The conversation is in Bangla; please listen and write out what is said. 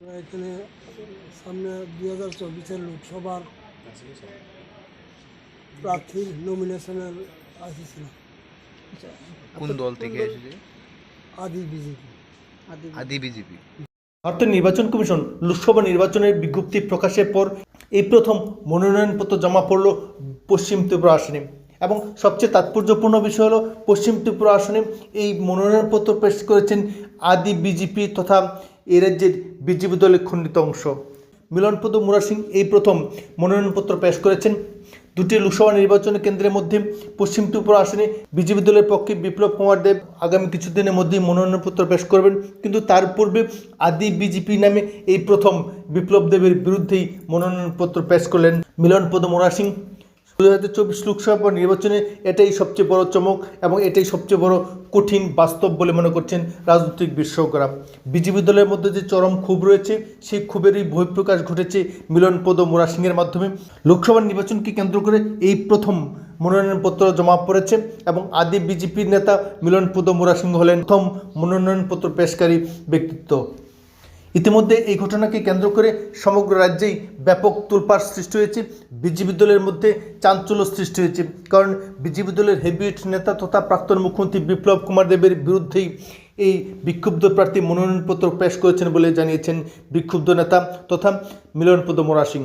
আমরা এখানে সামনে দুই হাজার চব্বিশের লোকসভার প্রার্থীর নমিনেশনের আসেছিলাম কোন দল থেকে এসেছে? আদি বিজেপি। আদি বিজেপি। ভারতের নির্বাচন কমিশন লোকসভা নির্বাচনের বিজ্ঞপ্তি প্রকাশের পর এই প্রথম মনোনয়নপত্র জমা পড়ল পশ্চিম ত্রিপুরা আসনে। এবং সবচেয়ে তাৎপর্যপূর্ণ বিষয় হলো পশ্চিম ত্রিপুরা আসনে এই মনোনয়নপত্র পেশ করেছেন আদি বিজেপি তথা এ রাজ্যের বিজেপি দলের খণ্ডিত অংশ। মিলনপদ মুরা সিং এই প্রথম মনোনয়নপত্র পেশ করেছেন। দুটি লোকসভা নির্বাচন কেন্দ্রের মধ্যে পশ্চিম ত্রিপুরা আসনে বিজেপি দলের পক্ষে বিপ্লব কুমার দেব আগামী কিছুদিনের মধ্যেই মনোনয়নপত্র পেশ করবেন। কিন্তু তার পূর্বে আদি বিজেপি নামে এই প্রথম বিপ্লব দেবের বিরুদ্ধেই মনোনয়নপত্র পেশ করলেন মিলনপদ মোরা সিং। দু হাজার চব্বিশ লোকসভা নির্বাচনে এটাই সবচেয়ে বড় চমক এবং এটাই সবচেয়ে বড় কঠিন বাস্তব বলে মনে করছেন রাজনৈতিক বিশেষজ্ঞরা। বিজেপি দলের মধ্যে যে চরম ক্ষোভ রয়েছে, সেই ক্ষোভেরই বহিঃপ্রকাশ ঘটেছে মিলনপদ মোরা সিংয়ের মাধ্যমে। লোকসভা নির্বাচনকে কেন্দ্র করে এই প্রথম মনোনয়নপত্র জমা পড়েছে এবং আদি বিজেপির নেতা মিলনপদ মোরা সিংহ হলেন প্রথম মনোনয়নপত্র পেশকারী ব্যক্তিত্ব। ইতিমধ্যে এই ঘটনাকে কেন্দ্র করে সমগ্র রাজ্যেই ব্যাপক তোলপাড় সৃষ্টি হয়েছে, বিজেপি দলের মধ্যে চাঞ্চল্য সৃষ্টি হয়েছে। কারণ বিজেপি দলের হেভিউট নেতা তথা প্রাক্তন মুখ্যমন্ত্রী বিপ্লব কুমার দেবের বিরুদ্ধেই এই বিক্ষুব্ধ প্রার্থী মনোনয়নপত্র পেশ করেছেন বলে জানিয়েছেন বিক্ষুব্ধ নেতা তথা মিলনপদ মোরা সিং।